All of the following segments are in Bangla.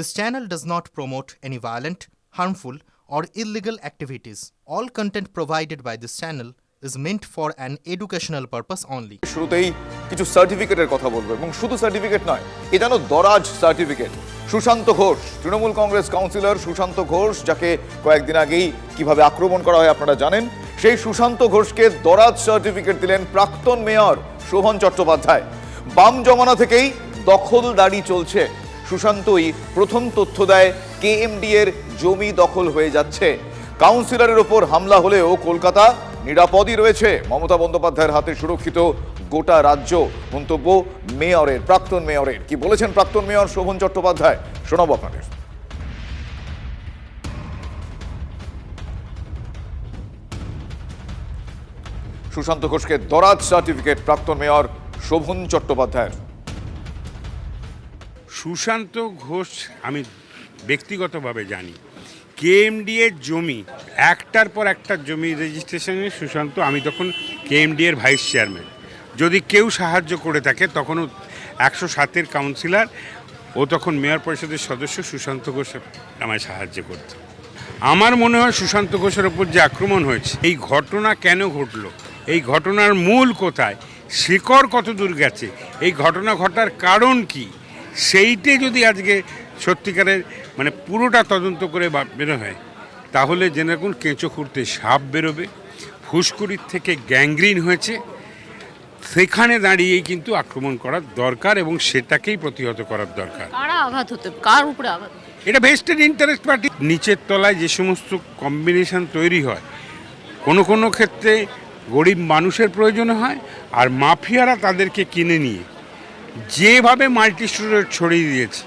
This channel does not promote any violent, harmful, or illegal activities. All content provided by this channel is meant for an educational purpose only. শুরুতেই কিছু সার্টিফিকেটের কথা বলব এবং শুধু সার্টিফিকেট নয় এ যেন দরাজ certificate Sushanta Ghosh Trinamool Congress councillor Sushanta Ghosh যাকে কয়েকদিন আগেই কীভাবে আক্রমণ করা হয় আপনারা জানেন সেই সুশান্ত ঘোষকে দরাজ সার্টিফিকেট দিলেন প্রাক্তন মেয়র শোভন চট্টোপাধ্যায় বাম জমানা থেকেই দখলদারি চলছে সুশান্তই প্রথম তথ্য দেয়, কেএমডি এর জমি দখল হয়ে যাচ্ছে। কাউন্সিলরের ওপর হামলা হলেও কলকাতা নিরাপদই রয়েছে। মমতা বন্দ্যোপাধ্যায়ের হাতে সুরক্ষিত গোটা রাজ্য। মন্তব্য মেয়রের, প্রাক্তন মেয়রের। কি বলেছেন প্রাক্তন মেয়র শোভন চট্টোপাধ্যায়? শোনাবো আপনাদের। সুশান্ত ঘোষকে দরাজ সার্টিফিকেট প্রাক্তন মেয়র শোভন চট্টোপাধ্যায়ের। সুশান্ত ঘোষ আমি ব্যক্তিগতভাবে জানি। কেএমডি এর জমি, একটার পর একটা জমি রেজিস্ট্রেশনে সুশান্ত, আমি তখন কেএমডি এর ভাইস চেয়ারম্যান যদি কেউ সাহায্য করে থাকে, তখনও একশো সাতের কাউন্সিলর ও তখন মেয়র পরিষদের সদস্য, সুশান্ত ঘোষ আমায় সাহায্য করত। আমার মনে হয় সুশান্ত ঘোষের ওপর যে আক্রমণ হয়েছে, এই ঘটনা কেন ঘটলো, এই ঘটনার মূল কোথায়, শিকড় কত দূর গেছে, এই ঘটনা ঘটার কারণ কি? সেইটে যদি আজকে সত্যিকারের মানে পুরোটা তদন্ত করে বেরো হয় তাহলে রাখুন কেঁচো খুঁড়তে সাপ বেরোবে ফুসকুড়ির থেকে গ্যাংগ্রিন হয়েছে। সেখানে দাঁড়িয়েই কিন্তু আক্রমণ করার দরকার এবং সেটাকেই প্রতিহত করার দরকার। কারা আঘাত হতে কার উপরে আঘাত? এটা ভেস্টেড ইন্টারেস্ট পার্টি। নিচের তলায় যে সমস্ত কম্বিনেশন তৈরি হয় কোনো কোনো ক্ষেত্রে গরিব মানুষের প্রয়োজন হয় আর মাফিয়ারা তাদেরকে কিনে নিয়ে যেভাবে মাল্টি স্টোরেজ ছড়িয়ে দিয়েছে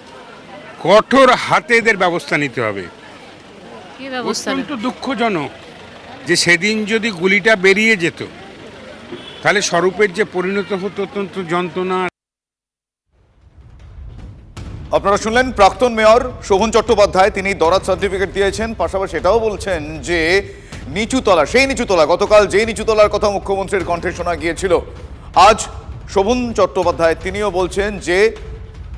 কঠোর হাতে এদের ব্যবস্থা নিতে হবে। ব্যবস্থা অত্যন্ত দুঃখজনক যে সেদিন যদি গুলিটা বেরিয়ে যেত তাহলে স্বরূপের যে পরিণত হতো অত্যন্ত যন্ত্রণা। আপনারা শুনলেন প্রাক্তন মেয়র শোভন চট্টোপাধ্যায় তিনি দরাজ সার্টিফিকেট দিয়েছেন পাশাপাশি এটাও বলছেন যে নিচুতলা সেই নিচুতলা গতকাল যে নিচুতলার কথা মুখ্যমন্ত্রীর কণ্ঠে শোনা গিয়েছিল আজ শোভন চট্টোপাধ্যায়, তিনিও বলছেন যে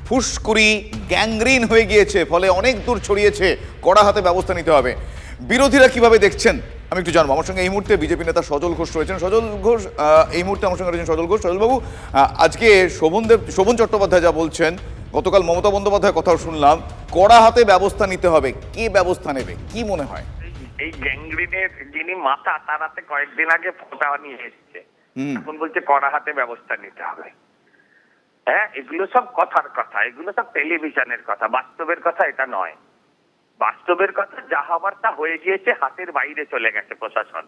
ফুসকুড়ি গ্যাংগ্রিন হয়ে গিয়েছে, ফলে অনেক দূর ছড়িয়েছে, কড়া হাতে ব্যবস্থা নিতে হবে। বিরোধীরা কীভাবে দেখছেন? আমি একটু জানব। আমার সঙ্গে এই মুহূর্তে বিজেপি নেতা সজল ঘোষ রয়েছেন। সজল ঘোষ এই মুহূর্তে আমার সঙ্গে রয়েছেন সজল ঘোষ। সজলবাবু আজকে শোভনদেব শোভন চট্টোপাধ্যায় যা বলছেন, গতকাল মমতা বন্দ্যোপাধ্যায়ের কথাও শুনলাম, কড়া হাতে ব্যবস্থা নিতে হবে। কে ব্যবস্থা নেবে? কি মনে হয়? এই গ্যাংগ্রিনের যিনি মাথা, তার হাতে কয়েকদিন আগে ফোটা নিয়ে এসছে। এখন বলছে কড়া হাতে ব্যবস্থা নিতে হবে। হ্যাঁ এগুলো সব কথার কথা, এগুলো সব টেলিভিশনের কথা, বাস্তবের কথা এটা নয়। বাস্তবের কথা যা হবার তা হয়ে গিয়েছে, হাতের বাইরে চলে গেছে প্রশাসন।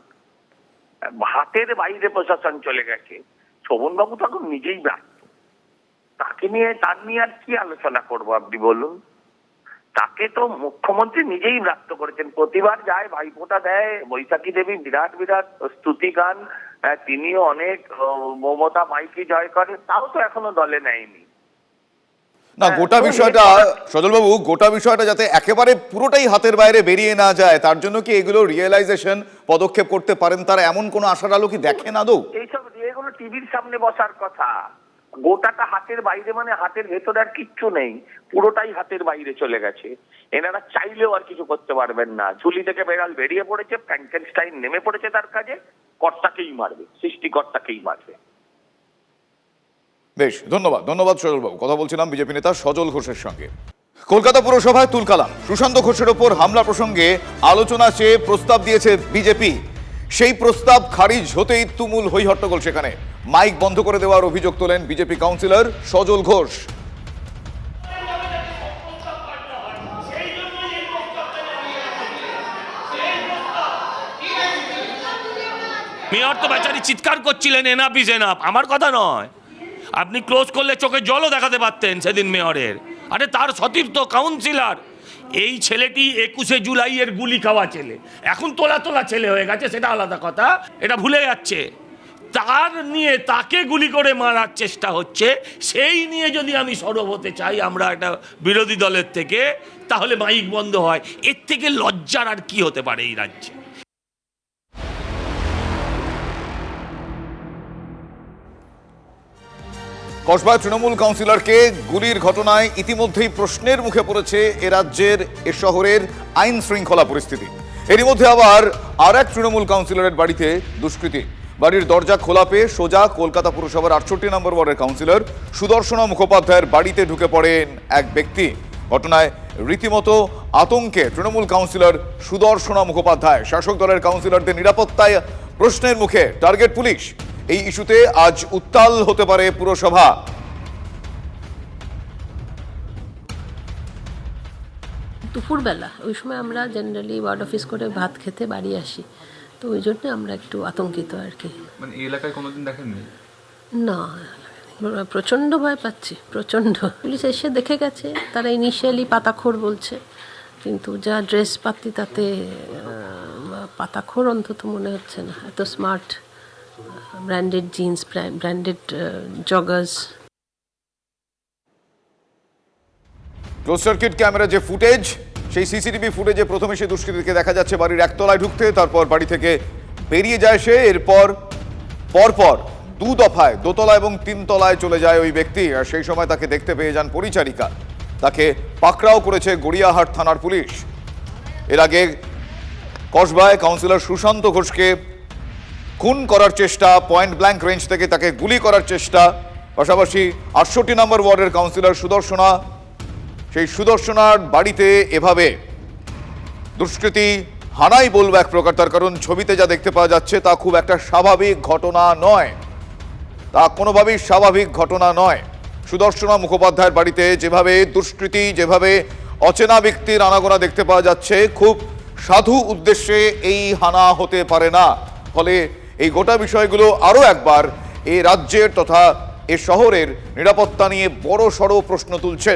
হাতের বাইরে প্রশাসন চলে গেছে। শোভনবাবু তখন নিজেই ব্যস্ত। তাকে নিয়ে, তার নিয়ে আর কি আলোচনা করব আপনি বলুন? তাকে তো মুখ্যমন্ত্রী নিজেই ব্যক্ত করেছেন। প্রতিবার যায়, ভাইফোঁটা দেয়, বৈশাখী দেবী বিরাট বিরাট, স্তুতি গান তিনিও অনেক মমতা মাইকি জয় করে তাও তো এখনও দলে নেয়নি। না হ্যাঁ, গোটা বিষয়টা সজল সজলবাবু গোটা বিষয়টা যাতে একেবারে পুরোটাই হাতের বাইরে বেরিয়ে না যায় তার জন্য কি এগুলো রিয়েলাইজেশন পদক্ষেপ করতে পারেন? তারা এমন কোনো আশার আলো কি দেখেন আদৌ এইসব এগুলো টিভির সামনে বসার কথা। গোটাটা হাতের বাইরে মানে হাতের ভেতরে আর কিচ্ছু নেই, পুরোটাই হাতের বাইরে চলে গেছে। এনারা চাইলেও আর কিছু করতে পারবেন না। ঝুলি থেকে বেড়াল বেরিয়ে পড়েছে ফ্র্যাঙ্কেনস্টাইন নেমে পড়েছে তার কাজে, কর্তাকেই মারবে, সৃষ্টিকর্তাকেই মারবে। বেশ, ধন্যবাদ ধন্যবাদ সজলবাবু। কথা বলছিলাম বিজেপি নেতা সজল ঘোষের সঙ্গে। কলকাতা পুরসভায় তুলকালাম সুশান্ত ঘোষের ওপর হামলা প্রসঙ্গে আলোচনা চেয়ে প্রস্তাব দিয়েছে বিজেপি। সেই প্রস্তাব খারিজ হতেই তুমুল হইহট্টগোল সেখানে। মাইক বন্ধ করে দেওয়ার অভিযোগ তোলেন BJP councillor Sajal Ghosh. Mayor তো বেচারি চিৎকার করছিলেন এনাফ ইজ এনাফ আমার কথা নয়। আপনি ক্লোজ করলে চোখে জলও দেখাতে পারতেন সেদিন মেয়রের। আরে তার সতীর্থ কাউন্সিলর, এই ছেলেটি একুশে জুলাইয়ের গুলি খাওয়া ছেলে। এখন তোলা তোলা ছেলে হয়ে গেছে, সেটা আলাদা কথা। এটা ভুলে যাচ্ছে। তার নিয়ে তাকে গুলি করে মারার চেষ্টা হচ্ছে, সেই নিয়ে যদি আমি সরব হতে চাই আমরা একটা বিরোধী দলের থেকে, তাহলে মাইক বন্ধ হয়। এর থেকে লজ্জার আর কি হতে পারে এই রাজ্যে? কসবায় তৃণমূল কাউন্সিলরকে গুলির ঘটনায় ইতিমধ্যেই প্রশ্নের মুখে পড়েছে এ রাজ্যের, এ শহরের আইন শৃঙ্খলা পরিস্থিতি। এরই মধ্যে আবার আর এক তৃণমূল কাউন্সিলরের বাড়িতে দুষ্কৃতী। বাড়ির দরজা খোলা পেয়ে সোজা কলকাতা পুরসভার আটষট্টি নম্বর ওয়ার্ডের কাউন্সিলর সুদর্শনা মুখোপাধ্যায়ের বাড়িতে ঢুকে পড়েন এক ব্যক্তি। ঘটনায় রীতিমতো আতঙ্কে তৃণমূল কাউন্সিলর সুদর্শনা মুখোপাধ্যায়, শাসক দলের কাউন্সিলরদের নিরাপত্তায় প্রশ্নের মুখে টার্গেট পুলিশ। এই ইস্যুতে আজ উত্তাল হতে পারে পুরসভা। দুপুরবেলা, ওই সময় আমরা জেনারেলি ওয়ার্ড অফিস করে ভাত খেতে বাড়ি আসি। তো ওই জন্য আমরা একটু আতঙ্কিত আর কি। মানে এই এলাকায় কোনোদিন দেখেননি? না প্রচণ্ড ভয় পাচ্ছি প্রচণ্ড। পুলিশ এসে দেখে গেছে তারা ইনিশিয়ালি পাতাখোর বলছে কিন্তু যা ড্রেস পাতি তাতে পাতাখোর অন্তত মনে হচ্ছে না। এত smart branded jeans branded joggers close circuit camera যে ফুটেজ সেই সিসিটিভি ফুটেজে প্রথমে সে দুষ্কৃতীকে দেখা যাচ্ছে বাড়ির একতলায় ঢুকতে, তারপর বাড়ি থেকে বেরিয়ে যায় সে, এরপর, পরপর দু দফায় দোতলা এবং তিনতলায় চলে যায় ওই ব্যক্তি, আর সেই সময় তাকে দেখতে পেয়ে যান পরিচারিকা। তাকে পাকড়াও করেছে গড়িয়াহাট থানার পুলিশ। এর আগে কসবায় কাউন্সিলর সুশান্ত ঘোষকে খুন করার চেষ্টা, পয়েন্ট ব্ল্যাঙ্ক রেঞ্জ থেকে তাকে গুলি করার চেষ্টা, পাশাপাশি আটষট্টি নম্বর ওয়ার্ডের কাউন্সিলর সুদর্শনা সেই সুদর্শনার বাড়িতে এভাবে। দুষ্কৃতি হানাই বলব এক প্রকার, তার কারণ ছবিতে যা দেখতে পাওয়া যাচ্ছে তা খুব একটা স্বাভাবিক ঘটনা নয়। তা কোনোভাবেই স্বাভাবিক ঘটনা নয়। সুদর্শনা মুখোপাধ্যায়ের বাড়িতে যেভাবে দুষ্কৃতি, যেভাবে অচেনা ব্যক্তির আনাগোনা দেখতে পাওয়া যাচ্ছে, খুব সাধু উদ্দেশ্যে এই হানা হতে পারে না। ফলে এই গোটা বিষয়গুলো আরও একবার এ রাজ্যের তথা এ শহরের নিরাপত্তা নিয়ে বড় সড় প্রশ্ন তুলছে।